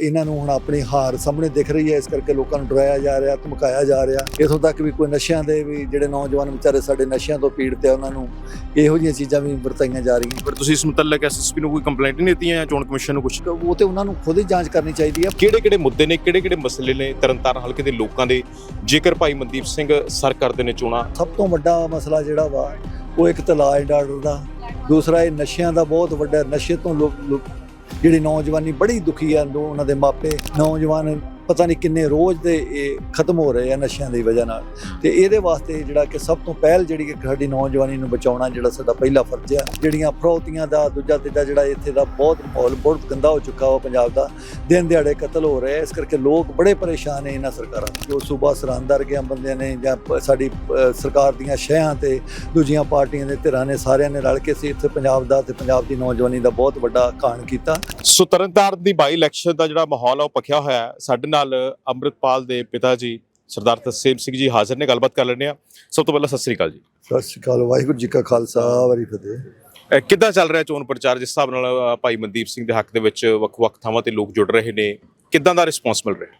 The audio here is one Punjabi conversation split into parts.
ਇਹਨਾਂ ਨੂੰ ਹੁਣ ਆਪਣੀ ਹਾਰ ਸਾਹਮਣੇ ਦਿਖ ਰਹੀ ਹੈ ਇਸ ਕਰਕੇ ਲੋਕਾਂ ਨੂੰ ਡਰਾਇਆ ਜਾ ਰਿਹਾ ਧਮਕਾਇਆ ਜਾ ਰਿਹਾ। ਇਥੋਂ ਤੱਕ ਵੀ ਕੋਈ ਨਸ਼ਿਆਂ ਦੇ ਵੀ ਜਿਹੜੇ ਨੌਜਵਾਨ ਵਿਚਾਰੇ ਸਾਡੇ ਨਸ਼ਿਆਂ ਤੋਂ ਪੀੜਤ ਆ ਉਹਨਾਂ ਨੂੰ ਇਹੋ ਜਿਹੀਆਂ ਚੀਜ਼ਾਂ ਵੀ ਵਰਤਾਈਆਂ ਜਾ ਰਹੀਆਂ। ਪਰ ਤੁਸੀਂ ਇਸ ਮੁਤਲਕ ਐਸਐਸਪੀ ਨੂੰ ਕੋਈ ਕੰਪਲੇਂਟ ਨਹੀਂ ਦਿੱਤੀ ਹੈ ਜਾਂ ਚੋਣ ਕਮਿਸ਼ਨ ਨੂੰ ਕੁਝ ਉਹ ਤੇ ਉਹਨਾਂ ਨੂੰ ਖੁਦ ਹੀ ਜਾਂਚ ਕਰਨੀ ਚਾਹੀਦੀ ਹੈ। ਕਿਹੜੇ ਕਿਹੜੇ ਮੁੱਦੇ ਨੇ ਕਿਹੜੇ ਕਿਹੜੇ ਮਸਲੇ ਨੇ ਤਰਨਤਾਰਨ ਹਲਕੇ ਦੇ ਲੋਕਾਂ ਦੇ? ਜੇਕਰ ਭਾਈ ਮਨਦੀਪ ਸਿੰਘ ਸਰ ਕਰਦੇ ਨੇ ਚੋਣਾਂ। ਸਭ ਤੋਂ ਵੱਡਾ ਮਸਲਾ ਜਿਹੜਾ ਵਾ ਉਹ ਇੱਕ ਤਾਂ ਲਾ ਐਂਡ ਆਰਡਰ ਦਾ। ਦੂਸਰਾ ਇਹ ਨਸ਼ਿਆਂ ਦਾ ਬਹੁਤ ਵੱਡਾ ਨਸ਼ੇ ਤੋਂ ਲੋਕ- ਜਿਹੜੀ ਨੌਜਵਾਨੀ ਬੜੀ ਦੁਖੀ ਹੈ ਉਹਨਾਂ ਦੇ ਮਾਪੇ ਨੌਜਵਾਨ ਪਤਾ ਨਹੀਂ ਕਿੰਨੇ ਰੋਜ਼ ਦੇ ਇਹ ਖਤਮ ਹੋ ਰਹੇ ਆ ਨਸ਼ਿਆਂ ਦੀ ਵਜ੍ਹਾ ਨਾਲ। ਤੇ ਇਹਦੇ ਵਾਸਤੇ ਜਿਹੜਾ ਕਿ ਸਭ ਤੋਂ ਪਹਿਲ ਜਿਹੜੀ ਕਿ ਸਾਡੀ ਨੌਜਵਾਨੀ ਨੂੰ ਬਚਾਉਣਾ ਜਿਹੜਾ ਸਾਡਾ ਪਹਿਲਾ ਫਰਜ਼ ਆ, ਜਿਹੜੀਆਂ ਫਰੌਤੀਆਂ ਦਾ ਦੂਜਾ ਤੀਜਾ ਜਿਹੜਾ ਇੱਥੇ ਦਾ ਬਹੁਤ ਮਾਹੌਲ ਬਹੁਤ ਗੰਦਾ ਹੋ ਚੁੱਕਾ ਵਾ ਪੰਜਾਬ ਦਾ, ਦਿਨ ਦਿਹਾੜੇ ਕਤਲ ਹੋ ਰਹੇ ਇਸ ਕਰਕੇ ਲੋਕ ਬੜੇ ਪਰੇਸ਼ਾਨ ਨੇ ਇਹਨਾਂ ਸਰਕਾਰਾਂ ਜੋ ਸੂਬਾ ਸਰਹੰਦਰ ਗਿਆ ਬੰਦਿਆਂ ਨੇ ਜਾਂ ਸਾਡੀ ਸਰਕਾਰ ਦੀਆਂ ਸ਼ਹਿਆਂ ਤੇ ਦੂਜੀਆਂ ਪਾਰਟੀਆਂ ਦੇ ਧਿਰਾਂ ਨੇ ਸਾਰਿਆਂ ਨੇ ਰਲ ਕੇ ਸੀ ਇੱਥੇ ਪੰਜਾਬ ਦਾ ਤੇ ਪੰਜਾਬ ਦੀ ਨੌਜਵਾਨੀ ਦਾ ਬਹੁਤ ਵੱਡਾ ਕਾਣ ਕੀਤਾ। ਸੋ ਤਰਨਤਾਰਨ ਦੀ ਬਾਈ ਇਲੈਕਸ਼ਨ ਦਾ ਜਿਹੜਾ ਮਾਹੌਲ ਆ ਉਹ ਪੱਖਿਆ ਹੋਇਆ ਹੈ। ਸਾਡੇ ਨਾਲ ਅੰਮ੍ਰਿਤਪਾਲ ਦੇ ਪਿਤਾ ਜੀ ਸਰਦਾਰ ਤਸੇਮ ਸਿੰਘ ਜੀ ਹਾਜ਼ਰ ਨੇ ਗੱਲਬਾਤ ਕਰ ਲੈਂਦੇ ਆ ਸਭ ਤੋਂ ਪਹਿਲਾਂ ਸਤਿ ਸ੍ਰੀ ਅਕਾਲ ਜੀ। ਸਤਿ ਸ਼੍ਰੀ ਅਕਾਲ ਵਾਹਿਗੁਰੂ ਜੀ ਕਾ ਖਾਲਸਾ ਵਾਹਿਗੁਰੂ ਫਤਿਹ। ਕਿੱਦਾਂ ਚੱਲ ਰਿਹਾ ਚੋਣ ਪ੍ਰਚਾਰ? ਜਿਸ ਹਿਸਾਬ ਨਾਲ ਭਾਈ ਮਨਦੀਪ ਸਿੰਘ ਦੇ ਹੱਕ ਦੇ ਵਿੱਚ ਵੱਖ-ਵੱਖ ਥਾਵਾਂ ਤੇ ਲੋਕ ਜੁੜ ਰਹੇ ਨੇ ਕਿੱਦਾਂ ਦਾ ਰਿਸਪੌਂਸ ਮਿਲ ਰਿਹਾ?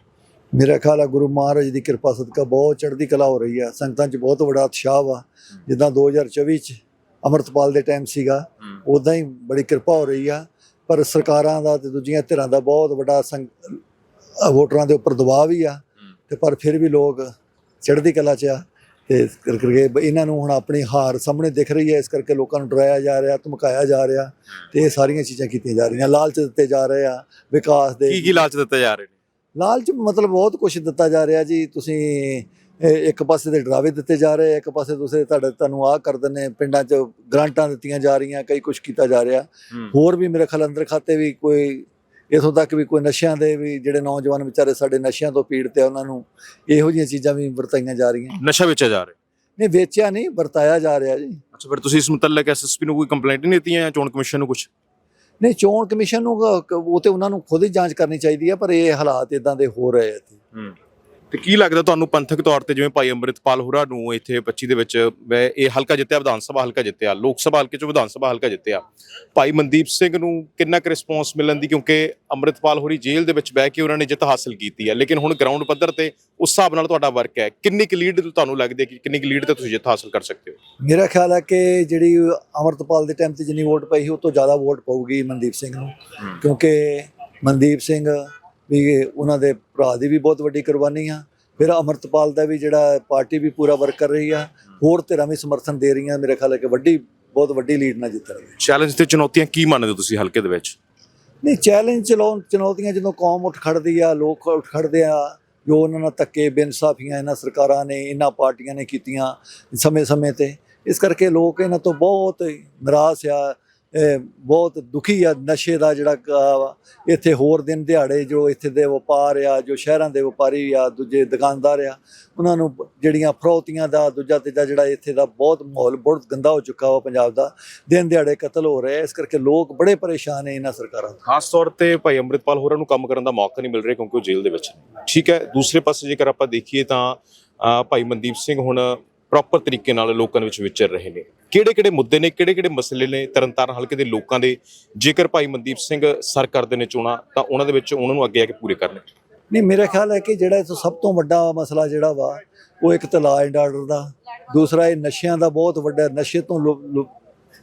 ਮੇਰਾ ਖਿਆਲ ਹੈ ਗੁਰੂ ਮਹਾਰਾਜ ਦੀ ਕਿਰਪਾ ਸਦਕਾ ਬਹੁਤ ਚੜ੍ਹਦੀ ਕਲਾ ਹੋ ਰਹੀ ਹੈ ਸੰਗਤਾਂ 'ਚ ਬਹੁਤ ਵੱਡਾ ਉਤਸ਼ਾਹ ਵਾ। ਜਿੱਦਾਂ 2024 'ਚ ਅਮਰਤਪਾਲ ਦੇ ਟਾਈਮ ਸੀਗਾ ਉਦਾਂ ਹੀ ਬੜੀ ਕਿਰਪਾ ਹੋ ਰਹੀ ਆ। ਪਰ ਸਰਕਾਰਾਂ ਦਾ ਤੇ ਦੂਜੀਆਂ ਧਿਰਾਂ ਦਾ ਬਹੁਤ ਵੱਡਾ ਵੋਟਰਾਂ ਦੇ ਉੱਪਰ ਦਬਾਅ ਵੀ ਆ ਤੇ ਪਰ ਫਿਰ ਵੀ ਲੋਕ ਚੜ੍ਹਦੀ ਕਲਾ 'ਚ ਆ ਤੇ ਇਸ ਕਰ- ਕਰਕੇ ਇਹਨਾਂ ਨੂੰ ਹੁਣ ਆਪਣੀ ਹਾਰ ਸਾਹਮਣੇ ਦਿਖ ਰਹੀ ਹੈ ਇਸ ਕਰਕੇ ਲੋਕਾਂ ਨੂੰ ਡਰਾਇਆ ਜਾ ਰਿਹਾ ਧਮਕਾਇਆ ਜਾ ਰਿਹਾ ਤੇ ਇਹ ਸਾਰੀਆਂ ਚੀਜ਼ਾਂ ਕੀਤੀਆਂ ਜਾ ਰਹੀਆਂ ਲਾਲਚ ਦਿੱਤੇ ਜਾ ਰਹੇ ਆ ਵਿਕਾਸ ਦੇ। ਕੀ ਕੀ ਲਾਲਚ ਦਿੱਤੇ ਜਾ ਰਹੇ ਨੇ? ਲਾਲਚ ਮਤਲਬ ਬਹੁਤ ਕੁਝ ਦਿੱਤਾ ਜਾ ਰਿਹਾ ਜੀ ਤੁਸੀਂ ਇੱਕ ਪਾਸੇ ਤੇ ਡਰਾਵੇ ਦਿੱਤੇ ਜਾ ਰਹੇ ਇੱਕ ਪਾਸੇ ਦੂਸਰੇ ਤੁਹਾਡੇ ਤੁਹਾਨੂੰ ਆਹ ਕਰ ਦਿੰਨੇ ਪਿੰਡਾਂ 'ਚ ਗ੍ਰਾਂਟਾਂ ਦਿੱਤੀਆਂ ਜਾ ਰਹੀਆਂ ਕਈ ਕੁਝ ਕੀਤਾ ਜਾ ਰਿਹਾ। ਹੋਰ ਵੀ ਮੇਰੇ ਖਿਆਲ ਅੰਦਰ ਖਾਤੇ ਵੀ ਕੋਈ ਇਥੋਂ ਤੱਕ ਵੀ ਕੋਈ ਨਸ਼ਿਆਂ ਦੇ ਵੀ ਜਿਹੜੇ ਨੌਜਵਾਨ ਵਿਚਾਰੇ ਸਾਡੇ ਨਸ਼ਿਆਂ ਤੋਂ ਪੀੜਤ ਆ ਉਹਨਾਂ ਨੂੰ ਇਹੋ ਜਿਹੀਆਂ ਚੀਜ਼ਾਂ ਵੀ ਵਰਤਾਈਆਂ ਜਾ ਰਹੀਆਂ। ਨਸ਼ਾ ਵੇਚਿਆ ਜਾ ਰਿਹਾ? ਨਹੀਂ ਵੇਚਿਆ ਨਹੀਂ ਵਰਤਾਇਆ ਜਾ ਰਿਹਾ ਜੀ। ਅੱਛਾ ਫਿਰ ਤੁਸੀਂ ਇਸ ਮੁਤਲਕ ਐਸਐਸਪੀ ਨੂੰ ਕੋਈ ਕੰਪਲੇਂਟ ਨਹੀਂ ਦਿੱਤੀ ਹੈ ਜਾਂ ਚੋਣ ਕਮਿਸ਼ਨ ਨੂੰ ਕੁਝ ਨਹੀਂ ਚੋਣ ਕਮਿਸ਼ਨ ਨੂੰ ਉਹ ਤੇ ਉਹਨਾਂ ਨੂੰ ਖੁਦ ਹੀ ਜਾਂਚ ਕਰਨੀ ਚਾਹੀਦੀ ਹੈ ਪਰ ਇਹ ਹਾਲਾਤ ਇਦਾਂ ਦੇ ਹੋ ਰਹੇ ਆ ਇੱਥੇ। ਤੇ ਕੀ ਲੱਗਦਾ ਤੁਹਾਨੂੰ ਪੰਥਕ ਤੌਰ ਤੇ ਜਿਵੇਂ ਭਾਈ ਅੰਮ੍ਰਿਤਪਾਲ ਹੋਰਾਂ ਨੂੰ ਇੱਥੇ 25 ਦੇ ਵਿੱਚ ਇਹ ਹਲਕਾ ਜਿੱਤਿਆ ਵਿਧਾਨ ਸਭਾ ਹਲਕਾ ਜਿੱਤਿਆ ਲੋਕ ਸਭਾ ਹਲਕੇ ਚੋਂ ਵਿਧਾਨ ਸਭਾ ਹਲਕਾ ਜਿੱਤਿਆ। ਭਾਈ ਮਨਦੀਪ ਸਿੰਘ ਨੂੰ ਕਿੰਨਾ ਕੁ ਰਿਸਪੌਂਸ ਮਿਲਣ ਦੀ? ਕਿਉਂਕਿ ਅੰਮ੍ਰਿਤਪਾਲ ਹੋਰੀ ਜੇਲ੍ਹ ਦੇ ਵਿੱਚ ਬਹਿ ਕੇ ਉਹਨਾਂ ਨੇ ਜਿੱਤ ਹਾਸਲ ਕੀਤੀ ਹੈ। ਲੇਕਿਨ ਹੁਣ ਗਰਾਊਂਡ ਪੱਧਰ ਤੇ ਉਸ ਹਿਸਾਬ ਨਾਲ ਤੁਹਾਡਾ ਵਰਕ ਹੈ। ਕਿੰਨੀ ਕੁ ਲੀਡ ਤੁਹਾਨੂੰ ਲੱਗਦੀ ਹੈ ਕਿ ਕਿੰਨੀ ਕੁ ਲੀਡ ਤੇ ਤੁਸੀਂ ਜਿੱਤ ਹਾਸਲ ਕਰ ਸਕਦੇ ਹੋ? ਮੇਰਾ ਖਿਆਲ ਹੈ ਕਿ ਜਿਹੜੀ ਅਮਰਤਪਾਲ ਦੇ ਟਾਈਮ ਤੇ ਜਿੰਨੀ ਵੋਟ ਪਈ ਸੀ ਉਹ ਤੋਂ ਜ਼ਿਆਦਾ ਵੋਟ ਪਊਗੀ ਮਨਦੀਪ ਸਿੰਘ ਨੂੰ। ਕਿਉਂਕਿ ਮਨਦੀਪ ਸਿੰਘ ਵੀ ਉਹਨਾਂ ਦੇ ਭਰਾ ਦੀ ਵੀ ਬਹੁਤ ਵੱਡੀ ਕੁਰਬਾਨੀ ਆ। ਫਿਰ ਅਮਰਤਪਾਲ ਦਾ ਵੀ ਜਿਹੜਾ ਪਾਰਟੀ ਵੀ ਪੂਰਾ ਵਰਕ ਕਰ ਰਹੀ ਆ। ਹੋਰ ਧਿਰਾਂ ਵੀ ਸਮਰਥਨ ਦੇ ਰਹੀਆਂ ਮੇਰੇ ਖਿਆਲ ਹੈ ਕਿ ਵੱਡੀ ਬਹੁਤ ਵੱਡੀ ਲੀਡ ਨਾਲ ਜਿੱਤ ਰਹੀ ਚੈਲੰਜ ਤੇ ਚੁਣੌਤੀਆਂ ਕੀ ਮੰਨਦੇ ਹੋ ਤੁਸੀਂ ਹਲਕੇ ਦੇ ਵਿੱਚ? ਨਹੀਂ ਚੈਲੰਜ ਚਲਾਉਣ ਚੁਣੌਤੀਆਂ ਜਦੋਂ ਕੌਮ ਉੱਠ ਖੜਦੀ ਆ ਲੋਕ ਉੱਠ ਖੜਦੇ ਆ ਜੋ ਉਹਨਾਂ ਨਾਲ ਧੱਕੇ ਬੇਇਨਸਾਫੀਆਂ ਇਹਨਾਂ ਸਰਕਾਰਾਂ ਨੇ ਇਹਨਾਂ ਪਾਰਟੀਆਂ ਨੇ ਕੀਤੀਆਂ ਸਮੇਂ-ਸਮੇਂ ਤੇ ਇਸ ਕਰਕੇ ਲੋਕ ਇਹਨਾਂ ਤੋਂ ਬਹੁਤ ਨਿਰਾਸ਼ ਆ। ਬਹੁਤ ਦੁਖੀ ਆ ਨਸ਼ੇ ਦਾ ਜਿਹੜਾ ਕ- ਇੱਥੇ ਹੋਰ ਦਿਨ ਦਿਹਾੜੇ ਜੋ ਇੱਥੇ ਦੇ ਵਪਾਰ ਆ, ਜੋ ਸ਼ਹਿਰਾਂ ਦੇ ਵਪਾਰੀ ਆ, ਦੂਜੇ ਦੁਕਾਨਦਾਰ ਆ, ਉਹਨਾਂ ਨੂੰ ਜਿਹੜੀਆਂ ਫਰੌਤੀਆਂ ਦਾ, ਦੂਜਾ ਤੀਜਾ ਜਿਹੜਾ ਇੱਥੇ ਦਾ ਬਹੁਤ ਮਾਹੌਲ ਬਹੁਤ ਗੰਦਾ ਹੋ ਚੁੱਕਾ ਵਾ ਪੰਜਾਬ ਦਾ। ਦਿਨ ਦਿਹਾੜੇ ਕਤਲ ਹੋ ਰਹੇ ਇਸ ਕਰਕੇ ਲੋਕ ਬੜੇ ਪਰੇਸ਼ਾਨ ਨੇ ਇਹਨਾਂ ਸਰਕਾਰਾਂ ਤੋਂ। ਖਾਸ ਤੌਰ ਤੇ ਭਾਈ ਅੰਮ੍ਰਿਤਪਾਲ ਹੋਰਾਂ ਨੂੰ ਕੰਮ ਕਰਨ ਦਾ ਮੌਕਾ ਨਹੀਂ ਮਿਲ ਰਿਹਾ ਕਿਉਂਕਿ ਉਹ ਜੇਲ੍ਹ ਦੇ ਵਿੱਚ ਠੀਕ ਹੈ, ਦੂਸਰੇ ਪਾਸੇ ਜੇਕਰ ਆਪਾਂ ਦੇਖੀਏ ਤਾਂ ਭਾਈ ਮਨਦੀਪ ਸਿੰਘ ਹੁਣ ਪ੍ਰੋਪਰ ਤਰੀਕੇ ਨਾਲ ਲੋਕਾਂ ਦੇ ਵਿੱਚ ਵਿਚਰ ਰਹੇ ਨੇ। ਕਿਹੜੇ ਕਿਹੜੇ ਮੁੱਦੇ ਨੇ, ਕਿਹੜੇ ਕਿਹੜੇ ਮਸਲੇ ਨੇ, ਤਰਨਤਾਰਨ ਹਲਕੇ ਦੇ ਲੋਕਾਂ ਦੇ ਜੇਕਰ ਭਾਈ ਮਨਦੀਪ ਸਿੰਘ ਸਰ ਕਰਦੇ ਨੇ ਚੋਣਾਂ, ਤਾਂ ਉਹਨਾਂ ਦੇ ਵਿੱਚ ਉਹਨਾਂ ਨੂੰ ਅੱਗੇ ਆ ਕੇ ਪੂਰੇ ਕਰਨੇ। ਨਹੀਂ, ਮੇਰਾ ਖਿਆਲ ਹੈ ਕਿ ਜਿਹੜਾ ਇਹ ਸਭ ਤੋਂ ਵੱਡਾ ਮਸਲਾ ਜਿਹੜਾ ਵਾ, ਉਹ ਇੱਕ ਤਾਂ ਲਾ ਐਂਡ ਆਰਡਰ ਦਾ, ਦੂਸਰਾ ਇਹ ਨਸ਼ਿਆਂ ਦਾ ਬਹੁਤ ਵੱਡਾ, ਨਸ਼ੇ ਤੋਂ ਲੋ-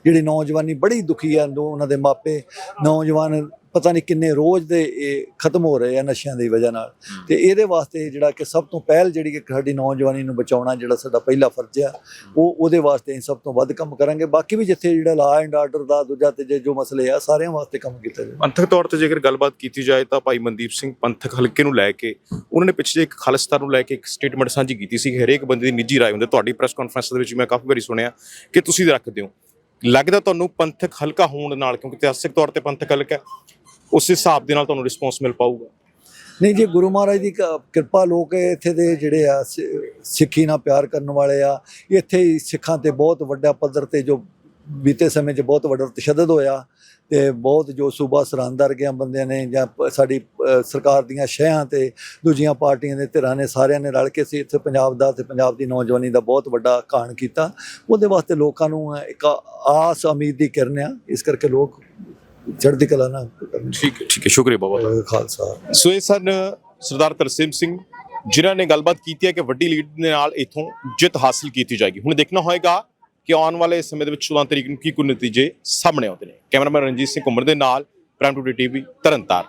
ਜਿਹੜੀ ਨੌਜਵਾਨੀ ਬੜੀ ਦੁਖੀ ਆ ਉਹਨਾਂ ਦੇ ਮਾਪੇ, ਨੌਜਵਾਨ ਪਤਾ ਨਹੀਂ ਕਿੰਨੇ ਰੋਜ਼ ਦੇ ਇਹ ਖਤਮ ਹੋ ਰਹੇ ਆ ਨਸ਼ਿਆਂ ਦੀ ਵਜ੍ਹਾ ਨਾਲ। ਤੇ ਇਹਦੇ ਵਾਸਤੇ ਜਿਹੜਾ ਕਿ ਸਭ ਤੋਂ ਪਹਿਲ ਜਿਹੜੀ ਕਿ ਸਾਡੀ ਨੌਜਵਾਨੀ ਨੂੰ ਬਚਾਉਣਾ ਜਿਹੜਾ ਸਾਡਾ ਪਹਿਲਾ ਫਰਜ਼ ਆ ਉਹ ਉਹਦੇ ਵਾਸਤੇ ਅਸੀਂ ਸਭ ਤੋਂ ਵੱਧ ਕੰਮ ਕਰਾਂਗੇ। ਬਾਕੀ ਵੀ ਜਿੱਥੇ ਜਿਹੜਾ ਲਾ ਐਂਡ ਆਰਡਰ ਦਾ ਦੂਜਾ ਤੇ ਜੋ ਮਸਲੇ ਆ ਸਾਰਿਆਂ ਵਾਸਤੇ ਕੰਮ ਕੀਤਾ ਜਾਵੇ ਪੰਥਕ ਤੌਰ ਤੇ ਜੇਕਰ ਗੱਲਬਾਤ ਕੀਤੀ ਜਾਏ ਤਾਂ ਭਾਈ ਮਨਦੀਪ ਸਿੰਘ ਪੰਥਕ ਹਲਕੇ ਨੂੰ ਲੈ ਕੇ ਉਹਨਾਂ ਨੇ ਪਿੱਛੇ ਇੱਕ ਖਾਲਿਸਤਾਨ ਨੂੰ ਲੈ ਕੇ ਇੱਕ ਸਟੇਟਮੈਂਟ ਸਾਂਝੀ ਕੀਤੀ ਸੀ ਕਿ ਹਰੇਕ ਬੰਦੇ ਦੀ ਨਿੱਜੀ ਰਾਏ ਹੁੰਦੀ ਤੁਹਾਡੀ ਪ੍ਰੈਸ ਕਾਨਫਰੰਸ ਦੇ ਵਿੱਚ ਮੈਂ ਕਾਫੀ ਵਾਰੀ ਸੁਣਿਆ ਕਿ ਤੁਸੀਂ ਰੱਖਦੇ ਹੋ। ਲੱਗਦਾ ਤੁਹਾਨੂੰ ਪੰਥਕ ਹਲਕਾ ਹੋਣ ਨਾਲ ਕਿਉਂਕਿ ਇਤਿਹਾਸਿਕ ਤੌਰ ਤੇ ਪੰਥਕ ਹਲਕਾ ਹੈ, ਉਸ ਹਿਸਾਬ ਦੇ ਨਾਲ ਤੁਹਾਨੂੰ ਰਿਸਪੌਂਸ ਮਿਲ ਪਾਊਗਾ। ਨਹੀਂ, ਜੀ ਗੁਰੂ ਮਹਾਰਾਜ ਦੀ ਕ- ਕਿਰਪਾ ਲੋਕ ਇੱਥੇ ਦੇ ਜਿਹੜੇ ਆ ਸਿ- ਸਿੱਖੀ ਨਾਲ ਪਿਆਰ ਕਰਨ ਵਾਲੇ ਆ, ਇੱਥੇ ਹੀ ਸਿੱਖਾਂ ਤੇ ਬਹੁਤ ਵੱਡਾ ਪੱਧਰ ਤੇ ਜੋ ਬੀਤੇ ਸਮੇਂ 'ਚ ਬਹੁਤ ਵੱਡਾ ਤਸ਼ੱਦਦ ਹੋਇਆ ਤੇ ਬਹੁਤ ਜੋ ਸੂਬਾ ਸਰਹੰਦਰ ਗਿਆ ਬੰਦਿਆਂ ਨੇ ਜਾਂ ਸਾਡੀ ਸਰਕਾਰ ਦੀਆਂ ਸ਼ਹਿਆਂ ਤੇ ਦੂਜੀਆਂ ਪਾਰਟੀਆਂ ਦੇ ਧਿਰਾਂ ਨੇ ਸਾਰਿਆਂ ਨੇ ਰਲ ਕੇ ਸੀ ਇੱਥੇ ਪੰਜਾਬ ਦਾ ਤੇ ਪੰਜਾਬ ਦੀ ਨੌਜਵਾਨੀ ਦਾ ਬਹੁਤ ਵੱਡਾ ਕਾਣ ਕੀਤਾ। ਉਹਦੇ ਵਾਸਤੇ ਲੋਕਾਂ ਨੂੰ ਇੱਕ ਆਸ ਉਮੀਦ ਦੀ ਕਿਰਨ ਆ। ਇਸ ਕਰਕੇ ਲੋਕ ਚੜ੍ਹਦੀ ਕਲਾ ਨਾਲ ਠੀਕ ਹੈ ਠੀਕ ਹੈ ਸ਼ੁਕਰੀਆ ਬਾਬਾ ਖਾਲਸਾ। ਸੋ ਇਹ ਸਨ ਸਰਦਾਰ ਤਰਸੇਮ ਸਿੰਘ ਜਿਨ੍ਹਾਂ ਨੇ ਗੱਲਬਾਤ ਕੀਤੀ ਹੈ ਕਿ ਵੱਡੀ ਲੀਡ ਦੇ ਨਾਲ ਇਥੋਂ ਜਿੱਤ ਹਾਸਲ ਕੀਤੀ ਜਾਏਗੀ। ਹੁਣ ਦੇਖਣਾ ਹੋਏਗਾ ਕਿ ਆਉਣ ਵਾਲੇ ਸਮੇਂ ਦੇ ਵਿੱਚ 14 ਤਰੀਕ ਨੂੰ ਕੀ ਕੁ ਨਤੀਜੇ ਸਾਹਮਣੇ ਆਉਂਦੇ ਨੇ। ਕੈਮਰਾਮੈਨ ਰਣਜੀਤ ਸਿੰਘ ਕੁਮਰ ਦੇ ਨਾਲ prime two T V Tarn Taran.